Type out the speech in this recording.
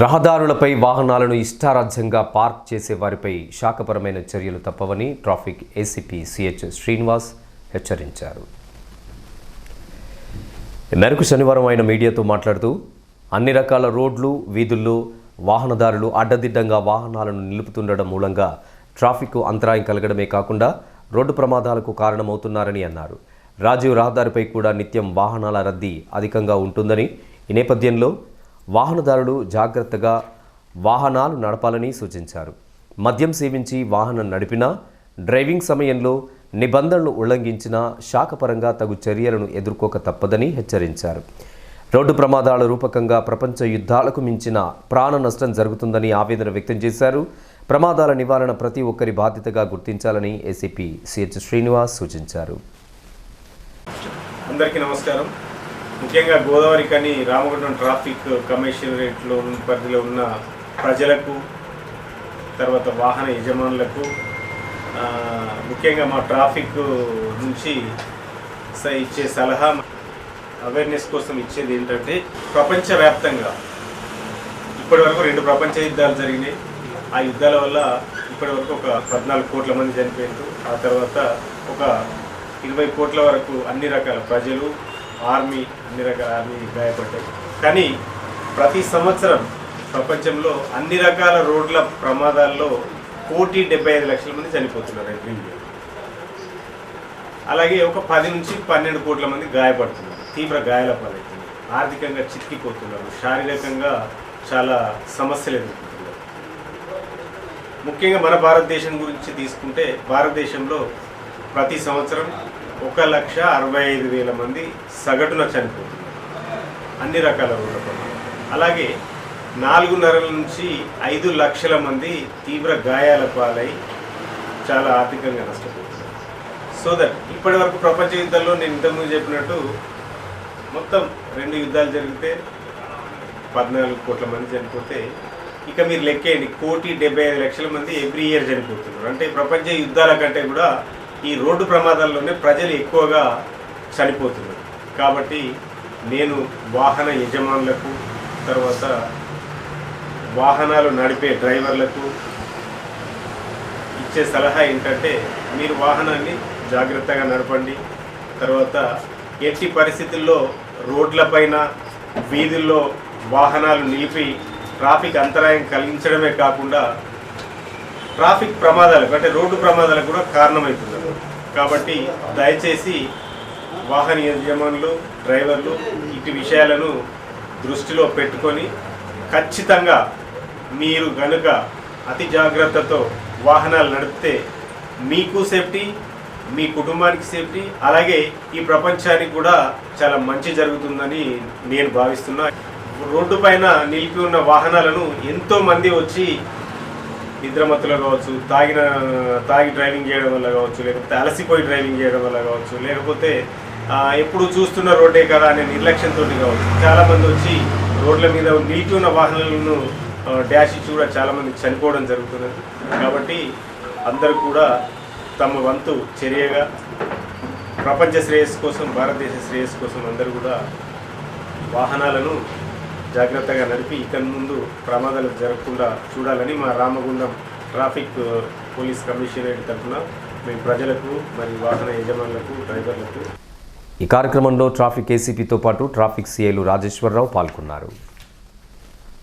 రహదారులపై వాహనాలను ఇష్టారాజ్యంగా పార్క్ చేసే వారిపై శాఖపరమైన చర్యలు తప్పవని ట్రాఫిక్ ఏసీపీ సిహెచ్ శ్రీనివాస్ హెచ్చరించారు. ఈ మేరకు శనివారం ఆయన మీడియాతో మాట్లాడుతూ అన్ని రకాల రోడ్లు వీధుల్లో వాహనదారులు అడ్డదిడ్డంగా వాహనాలను నిలుపుతుండడం మూలంగా ట్రాఫిక్ అంతరాయం కలగడమే కాకుండా రోడ్డు ప్రమాదాలకు కారణమవుతున్నారని అన్నారు. రాజీవ్ రహదారిపై కూడా నిత్యం వాహనాల రద్దీ అధికంగా ఉంటుందని ఈ నేపథ్యంలో వాహనదారులు జాగ్రత్తగా వాహనాలు నడపాలని సూచించారు. మద్యం సేవించి వాహనం నడిపినా డ్రైవింగ్ సమయంలో నిబంధనలు ఉల్లంఘించిన శాఖపరంగా తగు చర్యలను ఎదుర్కోక తప్పదని హెచ్చరించారు. రోడ్డు ప్రమాదాల రూపకంగా ప్రపంచ యుద్ధాలకు మించిన ప్రాణ నష్టం జరుగుతుందని ఆవేదన వ్యక్తం చేశారు. ప్రమాదాల నివారణ ప్రతి ఒక్కరి బాధ్యతగా గుర్తించాలని ఏసీపీ సిహెచ్ శ్రీనివాస్ సూచించారు. అందరికీ నమస్కారం. ముఖ్యంగా గోదావరి కానీ రామగుండం ట్రాఫిక్ కమిషనరేట్లో పరిధిలో ఉన్న ప్రజలకు తర్వాత వాహన యజమానులకు ముఖ్యంగా మా ట్రాఫిక్ నుంచి ఇచ్చే సలహా అవేర్నెస్ కోసం ఇచ్చేది ఏంటంటే ప్రపంచవ్యాప్తంగా ఇప్పటి వరకు రెండు ప్రపంచ యుద్ధాలు జరిగినాయి. ఆ యుద్ధాల వల్ల ఇప్పటి వరకు ఒక పద్నాలుగు కోట్ల మంది చనిపోయారు ఆ తర్వాత ఒక ఇరవై కోట్ల వరకు అన్ని రకాల ప్రజలు ఆర్మీ అన్ని రకాల ఆర్మీ గాయపడ్డాయి. కానీ ప్రతి సంవత్సరం ప్రపంచంలో అన్ని రకాల రోడ్ల ప్రమాదాల్లో కోటి డెబ్బై ఐదు లక్షల మంది చనిపోతున్నారు ఎవ్రీ ఇయర్ అలాగే ఒక పది నుంచి పన్నెండు కోట్ల మంది గాయపడుతున్నారు తీవ్ర గాయాల పాలవుతున్నారు ఆర్థికంగా చిక్కిపోతున్నారు శారీరకంగా చాలా సమస్యలు ఎదుర్కొంటున్నారు. ముఖ్యంగా మన భారతదేశం గురించి తీసుకుంటే భారతదేశంలో ప్రతి సంవత్సరం ఒక లక్ష అరవై ఐదు వేల మంది సగటున చనిపోతున్నారు. అన్ని రకాల రోడ్ల అలాగే నాలుగున్నర నుంచి ఐదు లక్షల మంది తీవ్ర గాయాల పాలై చాలా ఆర్థికంగా నష్టపోతున్నారు. సో దట్ ఇప్పటి వరకు ప్రపంచ యుద్ధాల్లో నేను ఇంతకుముందు చెప్పినట్టు మొత్తం రెండు యుద్ధాలు జరిగితే పద్నాలుగు కోట్ల మంది చనిపోతే ఇక మీరు లెక్కేయండి. కోటి డెబ్బై ఐదు లక్షల మంది ఎవ్రీ ఇయర్ చనిపోతున్నారు. అంటే ప్రపంచ యుద్ధాల కంటే కూడా ఈ రోడ్డు ప్రమాదాల్లోనే ప్రజలు ఎక్కువగా చనిపోతున్నారు. కాబట్టి నేను వాహన యజమానులకు తర్వాత వాహనాలు నడిపే డ్రైవర్లకు ఇచ్చే సలహా ఏంటంటే మీరు వాహనాన్ని జాగ్రత్తగా నడపండి. తర్వాత ఎట్టి పరిస్థితుల్లో రోడ్లపైన వీధుల్లో వాహనాలు నిలిపి ట్రాఫిక్ అంతరాయం కలిగించడమే కాకుండా ట్రాఫిక్ ప్రమాదాలకు అంటే రోడ్డు ప్రమాదాలకు కూడా కారణమవుతుంది కాబట్టి దయచేసి వాహన యజమానులు డ్రైవర్లు ఇటు విషయాలను దృష్టిలో పెట్టుకొని ఖచ్చితంగా మీరు గనుక అతి జాగ్రత్తతో వాహనాలు నడిపితే మీకు సేఫ్టీ మీ కుటుంబానికి సేఫ్టీ అలాగే ఈ ప్రపంచానికి కూడా చాలా మంచి జరుగుతుందని నేను భావిస్తున్నా. రోడ్డు పైన నిలిపి ఉన్న వాహనాలను ఎంతోమంది వచ్చి నిద్రమత్తులో కావచ్చు తాగిన తాగి డ్రైవింగ్ చేయడం వల్ల కావచ్చు లేకపోతే అలసిపోయి డ్రైవింగ్ చేయడం వల్ల కావచ్చు లేకపోతే ఎప్పుడు చూస్తున్న రోడ్డే కదా అనే నిర్లక్ష్యంతో కావచ్చు. చాలామంది వచ్చి రోడ్ల మీద నిలిపి ఉన్న వాహనాలను డాష్ ఇచ్చి కూడా చాలామంది చనిపోవడం జరుగుతున్నది. కాబట్టి అందరూ కూడా తమ వంతు చర్యగా ప్రపంచ శ్రేయస్సు కోసం భారతదేశ శ్రేయస్సు కోసం అందరూ కూడా వాహనాలను జాగ్రత్తగా నడిపి ఇక ముందు ప్రమాదాలు జరగకుండా చూడాలని మా రామగుండం ట్రాఫిక్ పోలీస్ కమిషనరేట్ తరఫున మేము ప్రజలకు మరియు వాహన యజమానులకు డ్రైవర్లకు ఈ కార్యక్రమంలో ట్రాఫిక్ ఏసీపీతో పాటు ట్రాఫిక్ సీఐలు రాజేశ్వరరావు పాల్గొన్నారు.